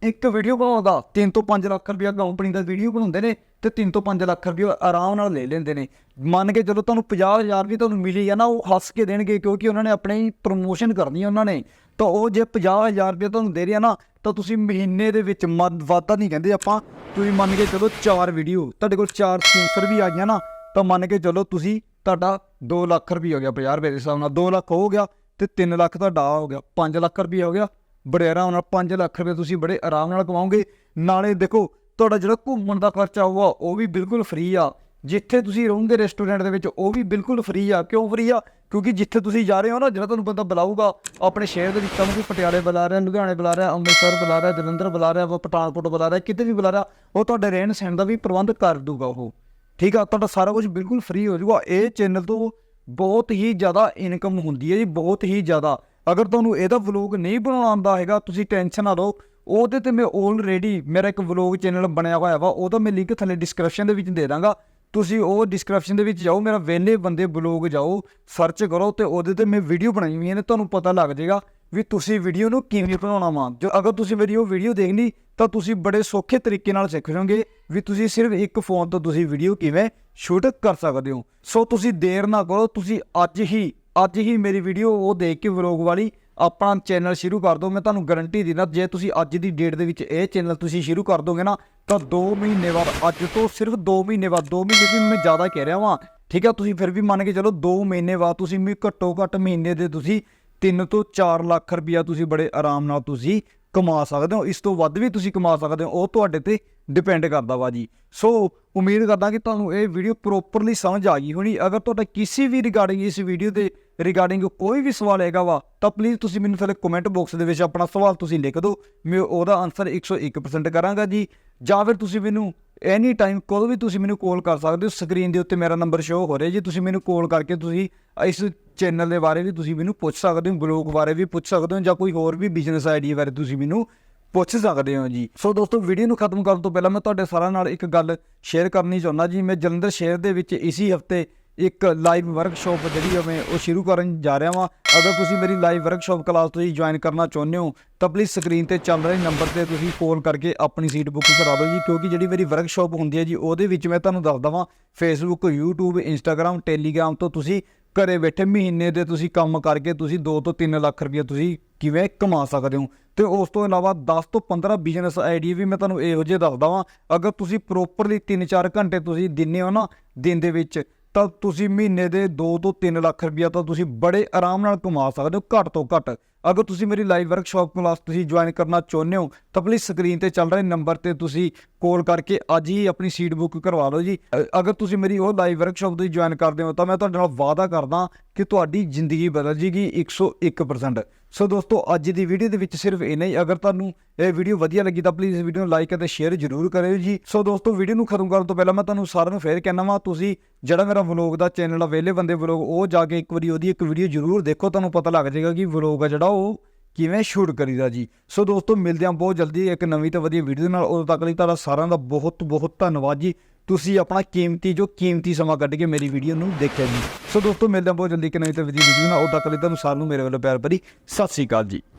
ਇੱਕ ਵੀਡੀਓ ਬਣਾਉਂਦਾ 3 ਤੋਂ 5 ਲੱਖ ਰੁਪਇਆ ਕੰਪਨੀ ਦਾ ਵੀਡੀਓ ਬਣਾਉਂਦੇ ਨੇ ਤੇ 3 ਤੋਂ 5 ਲੱਖ ਰੁਪਇਆ ਆਰਾਮ ਨਾਲ ਲੈ ਲੈਂਦੇ ਨੇ। ਮੰਨ ਕੇ ਜਦੋਂ ਤੁਹਾਨੂੰ 50000 ਵੀ ਤੁਹਾਨੂੰ ਮਿਲੀ ਆ ਨਾ, ਉਹ ਹੱਸ ਕੇ ਦੇਣਗੇ ਕਿਉਂਕਿ ਉਹਨਾਂ ਨੇ ਆਪਣੀ ਪ੍ਰੋਮੋਸ਼ਨ ਕਰਨੀ ਆ ਉਹਨਾਂ ਨੇ। ਤਾਂ ਉਹ ਜੇ 50000 ਰੁਪਇਆ ਤੁਹਾਨੂੰ ਦੇ ਰਿਹਾ ਨਾ, ਤਾਂ ਤੁਸੀਂ ਮਹੀਨੇ ਦੇ ਵਿੱਚ ਮਦ- ਵਾਧਾ ਨਹੀਂ ਕਹਿੰਦੇ ਆਪਾਂ। ਤੁਸੀਂ ਮੰਨ ਕੇ ਚਲੋ 4 ਵੀਡੀਓ ਤੁਹਾਡੇ ਕੋਲ 4 ਸਪਾਂਸਰ ਵੀ ਆ ਗਿਆ ਨਾ, ਤਾਂ ਮੰਨ ਕੇ ਚਲੋ ਤੁਸੀਂ ਤੁਹਾਡਾ 2 ਲੱਖ ਰੁਪਇਆ ਹੋ ਗਿਆ 50 ਰੁਪਏ ਦੇ ਹਿਸਾਬ ਨਾਲ। 2 ਲੱਖ ਹੋ ਗਿਆ ਤੇ 3 ਲੱਖ ਤੁਹਾਡਾ ਆਹ ਹੋ ਗਿਆ 5 ਲੱਖ ਰੁਪਇਆ ਹੋ ਗਿਆ। ਬੜੇ ਆਰਾਮ ਨਾਲ 5 ਲੱਖ ਰੁਪਏ ਤੁਸੀਂ ਬੜੇ ਆਰਾਮ ਨਾਲ ਕਮਾਓਗੇ। ਨਾਲੇ ਦੇਖੋ, ਤੁਹਾਡਾ ਜਿਹੜਾ ਘੁੰਮਣ ਦਾ ਖਰਚਾ ਹੋਊਗਾ, ਉਹ ਵੀ ਬਿਲਕੁਲ ਫ੍ਰੀ ਆ। ਜਿੱਥੇ ਤੁਸੀਂ ਰਹੋਗੇ ਰੈਸਟੋਰੈਂਟ ਦੇ ਵਿੱਚ, ਉਹ ਵੀ ਬਿਲਕੁਲ ਫ੍ਰੀ ਆ। ਕਿਉਂ ਫ੍ਰੀ ਆ? ਕਿਉਂਕਿ ਜਿੱਥੇ ਤੁਸੀਂ ਜਾ ਰਹੇ ਹੋ ਨਾ, ਜਿਹੜਾ ਤੁਹਾਨੂੰ ਬੰਦਾ ਬੁਲਾਊਗਾ, ਆਪਣੇ ਸ਼ਹਿਰ ਦੇ ਵਿੱਚ ਤੁਹਾਨੂੰ ਕੋਈ ਪਟਿਆਲੇ ਬੁਲਾ ਰਿਹਾ, ਲੁਧਿਆਣੇ ਬੁਲਾ ਰਿਹਾ, ਅੰਮ੍ਰਿਤਸਰ ਬੁਲਾ ਰਿਹਾ, ਜਲੰਧਰ ਬੁਲਾ ਰਿਹਾ ਵਾ ਪਠਾਨਕੋਟ ਬੁਲਾ ਰਿਹਾ, ਕਿਤੇ ਵੀ ਬੁਲਾ ਰਿਹਾ, ਉਹ ਤੁਹਾਡੇ ਰਹਿਣ ਸਹਿਣ ਦਾ ਵੀ ਪ੍ਰਬੰਧ ਕਰ ਦੂਗਾ ਉਹ। ਠੀਕ ਆ? ਤੁਹਾਡਾ ਸਾਰਾ ਕੁਝ ਬਿਲਕੁਲ ਫ੍ਰੀ ਹੋ ਜਾਊਗਾ। ਇਹ ਚੈਨਲ ਤੋਂ ਬਹੁਤ ਹੀ ਜ਼ਿਆਦਾ ਇਨਕਮ ਹੁੰਦੀ ਹੈ ਜੀ, ਬਹੁਤ ਹੀ ਜ਼ਿਆਦਾ। ਅਗਰ ਤੁਹਾਨੂੰ ਇਹਦਾ ਵਲੌਗ ਨਹੀਂ ਬਣਾਉਣਾ ਆਉਂਦਾ ਹੈਗਾ, ਤੁਸੀਂ ਟੈਨਸ਼ਨ ਨਾ ਲਓ। ਉਹਦੇ ਤੇ ਮੈਂ ਆਲਰੇਡੀ ਮੇਰਾ ਇੱਕ ਵਲੌਗ ਚੈਨਲ ਬਣਿਆ ਹੋਇਆ ਵਾ, ਉਹਦਾ ਮੈਂ ਲਿੰਕ ਥੱਲੇ ਡਿਸਕ੍ਰਿਪਸ਼ਨ ਦੇ ਵਿੱਚ ਦੇ ਦਾਂਗਾ। ਤੁਸੀਂ ਉਹ ਡਿਸਕ੍ਰਿਪਸ਼ਨ ਦੇ ਵਿੱਚ ਜਾਓ, ਮੇਰਾ ਵੇਲੇ ਬੰਦੇ ਬਲੌਗ ਜਾਓ ਸਰਚ ਕਰੋ ਤੇ ਉਹਦੇ ਤੇ ਮੈਂ ਵੀਡੀਓ ਬਣਾਈ ਹੋਈਆਂ ਨੇ ਤੁਹਾਨੂੰ ਪਤਾ ਲੱਗ ਜਾਏਗਾ ਵੀ ਤੁਸੀਂ ਵੀਡੀਓ ਨੂੰ ਕਿਵੇਂ ਬਣਾਉਣਾ ਵਾ। ਜੋ ਅਗਰ ਤੁਸੀਂ ਮੇਰੀ ਉਹ ਵੀਡੀਓ ਦੇਖਣੀ, ਤਾਂ ਤੁਸੀਂ ਬੜੇ ਸੌਖੇ ਤਰੀਕੇ ਨਾਲ ਸਿੱਖ ਜਾਓਗੇ ਵੀ ਤੁਸੀਂ ਸਿਰਫ ਇੱਕ ਫੋਨ ਤੋਂ ਤੁਸੀਂ ਵੀਡੀਓ ਕਿਵੇਂ ਸ਼ੂਟ ਕਰ ਸਕਦੇ ਹੋ। ਸੋ ਤੁਸੀਂ ਦੇਰ ਨਾ ਕਰੋ, ਤੁਸੀਂ ਅੱਜ ਹੀ ਅੱਜ ਹੀ ਮੇਰੀ ਵੀਡੀਓ ਉਹ ਦੇਖ ਕੇ ਵਲੌਗ ਵਾਲੀ ਆਪਣਾ ਚੈਨਲ ਸ਼ੁਰੂ ਕਰ ਦਿਓ, ਮੈਂ ਤੁਹਾਨੂੰ ਗਾਰੰਟੀ ਦਿੰਦਾ, ਜੇ ਤੁਸੀਂ ਅੱਜ ਦੀ ਡੇਟ ਦੇ ਵਿੱਚ ਇਹ ਚੈਨਲ ਤੁਸੀਂ ਸ਼ੁਰੂ ਕਰ ਦੋਗੇ ਨਾ, ਤਾਂ 2 ਮਹੀਨੇ ਬਾਅਦ, ਅੱਜ ਤੋਂ ਸਿਰਫ 2 ਮਹੀਨੇ ਬਾਅਦ 2 ਮਹੀਨੇ ਵੀ ਮੈਂ ਜ਼ਿਆਦਾ ਕਹਿ ਰਿਹਾ ਵਾਂ, ਠੀਕ ਆ? ਤੁਸੀਂ ਫਿਰ ਵੀ ਮੰਨ ਕੇ ਚਲੋ 2 ਮਹੀਨੇ ਬਾਅਦ ਤੁਸੀਂ ਵੀ ਘੱਟੋ ਘੱਟ ਮਹੀਨੇ ਦੇ ਤੁਸੀਂ 3 ਤੋਂ 4 ਲੱਖ ਰੁਪਇਆ ਤੁਸੀਂ ਬੜੇ ਆਰਾਮ ਨਾਲ ਤੁਸੀਂ ਕਮਾ ਸਕਦੇ ਹੋ, ਇਸ ਤੋਂ ਵੱਧ ਵੀ ਤੁਸੀਂ ਕਮਾ ਸਕਦੇ ਹੋ, ਉਹ ਤੁਹਾਡੇ ਤੇ ਡਿਪੈਂਡ ਕਰਦਾ ਵਾ ਜੀ। ਸੋ ਉਮੀਦ ਕਰਦਾ ਕਿ ਤੁਹਾਨੂੰ ਇਹ ਵੀਡੀਓ ਪ੍ਰੋਪਰਲੀ ਸਮਝ ਆ ਗਈ ਹੋਣੀ। ਅਗਰ ਤੁਹਾਡਾ ਕਿਸੇ ਵੀ ਰਿਗਾਰਡਿੰਗ ਇਸ ਵੀਡੀਓ ਦੇ ਰਿਗਾਰਡਿੰਗ ਕੋਈ ਵੀ ਸਵਾਲ ਹੈਗਾ ਵਾ, ਤਾਂ ਪਲੀਜ਼ ਤੁਸੀਂ ਮੈਨੂੰ ਫਿਰ ਕਮੈਂਟ ਬਾਕਸ ਦੇ ਵਿੱਚ ਆਪਣਾ ਸਵਾਲ ਤੁਸੀਂ ਲਿਖ ਦਿਓ। ਮੈਂ ਉਹਦਾ ਆਨਸਰ 101% ਕਰਾਂਗਾ ਜੀ। ਜਾਂ ਫਿਰ ਤੁਸੀਂ ਮੈਨੂੰ ਐਨੀ ਟਾਈਮ ਕਦੋਂ ਵੀ ਤੁਸੀਂ ਮੈਨੂੰ ਕਾਲ ਕਰ ਸਕਦੇ ਹੋ ਸਕਰੀਨ ਦੇ ਉੱਤੇ ਮੇਰਾ ਨੰਬਰ ਸ਼ੋ ਹੋ ਰਿਹਾ। ਜੀ ਤੁਸੀਂ ਮੈਨੂੰ ਕਾਲ ਕਰਕੇ ਤੁਸੀਂ ਇਸ ਚੈਨਲ ਦੇ ਬਾਰੇ ਵੀ ਤੁਸੀਂ ਮੈਨੂੰ ਪੁੱਛ ਸਕਦੇ ਹੋ ਬਲੌਗ ਬਾਰੇ ਵੀ ਪੁੱਛ ਸਕਦੇ ਹੋ, ਜਾਂ ਕੋਈ ਹੋਰ ਵੀ ਬਿਜ਼ਨਸ ਆਈਡੀਆ ਬਾਰੇ ਤੁਸੀਂ ਮੈਨੂੰ ਪੁੱਛ ਸਕਦੇ ਹੋ ਜੀ। ਸੋ ਦੋਸਤੋ ਵੀਡੀਓ ਨੂੰ ਖਤਮ ਕਰਨ ਤੋਂ ਪਹਿਲਾਂ ਮੈਂ ਤੁਹਾਡੇ ਸਾਰਿਆਂ ਨਾਲ ਇੱਕ ਗੱਲ ਸ਼ੇਅਰ ਕਰਨੀ ਚਾਹੁੰਦਾ ਜੀ। ਮੈਂ ਜਲੰਧਰ ਸ਼ਹਿਰ ਦੇ ਵਿੱਚ ਇਸੀ ਹਫ਼ਤੇ ਇੱਕ ਲਾਈਵ ਵਰਕਸ਼ਾਪ ਜਿਹੜੀ ਆ ਮੈਂ ਉਹ ਸ਼ੁਰੂ ਕਰਨ ਜਾ ਰਿਹਾ ਵਾਂ। ਅਗਰ ਤੁਸੀਂ ਮੇਰੀ ਲਾਈਵ ਵਰਕਸ਼ਾਪ ਕਲਾਸ ਤੁਸੀਂ ਜੁਆਇਨ ਕਰਨਾ ਚਾਹੁੰਦੇ ਹੋ, ਤਾਂ ਪਲੀਜ਼ ਸਕਰੀਨ ਤੇ ਚੱਲ ਰਹੇ ਨੰਬਰ ਤੇ ਤੁਸੀਂ ਫੋਨ ਕਰਕੇ ਆਪਣੀ ਸੀਟ ਬੁੱਕ ਕਰਾ ਦਿਓ ਜੀ, ਕਿਉਂਕਿ ਜਿਹੜੀ ਮੇਰੀ ਵਰਕਸ਼ਾਪ ਹੁੰਦੀ ਹੈ ਜੀ, ਉਹਦੇ ਵਿੱਚ ਮੈਂ ਤੁਹਾਨੂੰ ਦੱਸਦਾ ਵਾਂ ਫੇਸਬੁੱਕ YouTube, Instagram, Telegram ਤੋਂ ਤੁਸੀਂ ਘਰੇ ਬੈਠੇ ਮਹੀਨੇ ਦੇ ਤੁਸੀਂ ਕੰਮ ਕਰਕੇ ਤੁਸੀਂ 2 ਤੋਂ 3 ਲੱਖ ਰੁਪਏ ਤੁਸੀਂ ਕਿਵੇਂ ਕਮਾ ਸਕਦੇ ਹੋ। ਤੇ ਉਸ ਤੋਂ ਇਲਾਵਾ 10 ਤੋਂ 15 ਬਿਜ਼ਨਸ ਆਈਡੀਆ ਵੀ ਮੈਂ ਤੁਹਾਨੂੰ ਇਹੋ ਜਿਹੇ ਦੱਸਦਾ ਵਾਂ, ਅਗਰ ਤੁਸੀਂ ਪ੍ਰੋਪਰਲੀ 3-4 ਘੰਟੇ ਤੁਸੀਂ ਦਿੰਨੇ ਹੋ ਨਾ, ਦਿਨ ਦੇ ਵਿੱਚ ਤਾਂ ਤੁਸੀਂ ਮਹੀਨੇ ਦੇ 2 ਤੋਂ 3 ਲੱਖ ਰੁਪਇਆ ਤਾਂ ਤੁਸੀਂ ਬੜੇ ਆਰਾਮ ਨਾਲ ਕਮਾ ਸਕਦੇ ਹੋ, ਘੱਟ ਤੋਂ ਘੱਟ। ਅਗਰ ਤੁਸੀਂ ਮੇਰੀ ਲਾਈਵ ਵਰਕਸ਼ਾਪ ਕਲਾਸ ਤੁਸੀਂ ਜੁਆਇਨ ਕਰਨਾ ਚਾਹੁੰਦੇ ਹੋ, ਤਾਂ ਪਲੀਜ਼ ਸਕਰੀਨ ਤੇ ਚੱਲ ਰਹੇ ਨੰਬਰ ਤੇ ਤੁਸੀਂ ਕਾਲ ਕਰਕੇ ਅੱਜ ਹੀ ਆਪਣੀ ਸੀਟ ਬੁੱਕ ਕਰਵਾ ਲਓ ਜੀ। ਅਗਰ ਤੁਸੀਂ ਮੇਰੀ ਉਹ ਲਾਈਵ ਵਰਕਸ਼ਾਪ ਤੁਸੀਂ ਜੁਆਇਨ ਕਰਦੇ ਹੋ, ਤਾਂ ਮੈਂ ਤੁਹਾਡੇ ਨਾਲ ਵਾਅਦਾ ਕਰਦਾ ਕਿ ਤੁਹਾਡੀ ਜ਼ਿੰਦਗੀ ਬਦਲ ਜੇਗੀ 101% ਸੋ ਦੋਸਤੋ, ਅੱਜ ਦੀ ਵੀਡੀਓ ਦੇ ਵਿੱਚ ਸਿਰਫ ਇੰਨਾ ਹੀ। ਅਗਰ ਤੁਹਾਨੂੰ ਇਹ ਵੀਡੀਓ ਵਧੀਆ ਲੱਗੀ, ਤਾਂ ਪਲੀਜ਼ ਇਸ ਵੀਡੀਓ ਨੂੰ ਲਾਈਕ ਅਤੇ ਸ਼ੇਅਰ ਜ਼ਰੂਰ ਕਰਿਓ ਜੀ। ਸੋ ਦੋਸਤੋ ਵੀਡੀਓ ਨੂੰ ਖਤਮ ਕਰਨ ਤੋਂ ਪਹਿਲਾਂ ਮੈਂ ਤੁਹਾਨੂੰ ਸਾਰਿਆਂ ਨੂੰ ਫੇਰ ਕਹਿਣਾ ਵਾਂ, ਤੁਸੀਂ ਜਿਹੜਾ ਮੇਰਾ ਵਲੌਗ ਦਾ ਚੈਨਲ ਆ ਵੇਲੇ ਬੰਦੇ ਵਲੌਗ ਉਹ ਜਾ ਕੇ ਇੱਕ ਵਾਰੀ ਉਹਦੀ ਇੱਕ ਵੀਡੀਓ ਜ਼ਰੂਰ ਦੇਖੋ, ਤੁਹਾਨੂੰ ਪਤਾ ਲੱਗ ਜਾਏਗਾ ਕਿ ਵਲੌਗ ਆ ਜਿਹੜਾ ਉਹ ਕਿਵੇਂ ਸ਼ੂਟ ਕਰੀਦਾ ਜੀ? ਸੋ ਦੋਸਤੋ, ਮਿਲਦੇ ਹਾਂ ਬਹੁਤ ਜਲਦੀ ਇੱਕ ਨਵੀਂ ਤੇ ਵਧੀਆ ਵੀਡੀਓ ਨਾਲ। ਉਦੋਂ ਤੱਕ ਲਈ ਤੁਹਾਡਾ ਸਾਰਿਆਂ ਦਾ ਬਹੁਤ ਬਹੁਤ ਧੰਨਵਾਦ ਜੀ। ਤੁਸੀਂ ਆਪਣਾ ਕੀਮਤੀ, ਜੋ ਕੀਮਤੀ ਸਮਾਂ ਕੱਢ ਕੇ ਮੇਰੀ ਵੀਡੀਓ ਨੂੰ ਦੇਖਿਆ ਜੀ। ਸੋ ਦੋਸਤੋ, ਮਿਲਦੇ ਹਾਂ ਬਹੁਤ ਜਲਦੀ ਇੱਕ ਨਵੀਂ ਤੇ ਵਧੀਆ ਵੀਡੀਓ ਨਾਲ। ਉਦੋਂ ਤੱਕ ਲਈ ਤੁਹਾਨੂੰ ਸਾਰਿਆਂ ਨੂੰ ਮੇਰੇ ਵੱਲੋਂ ਪਿਆਰ ਭਰੀ ਸਤਿ ਸ੍ਰੀ ਅਕਾਲ ਜੀ।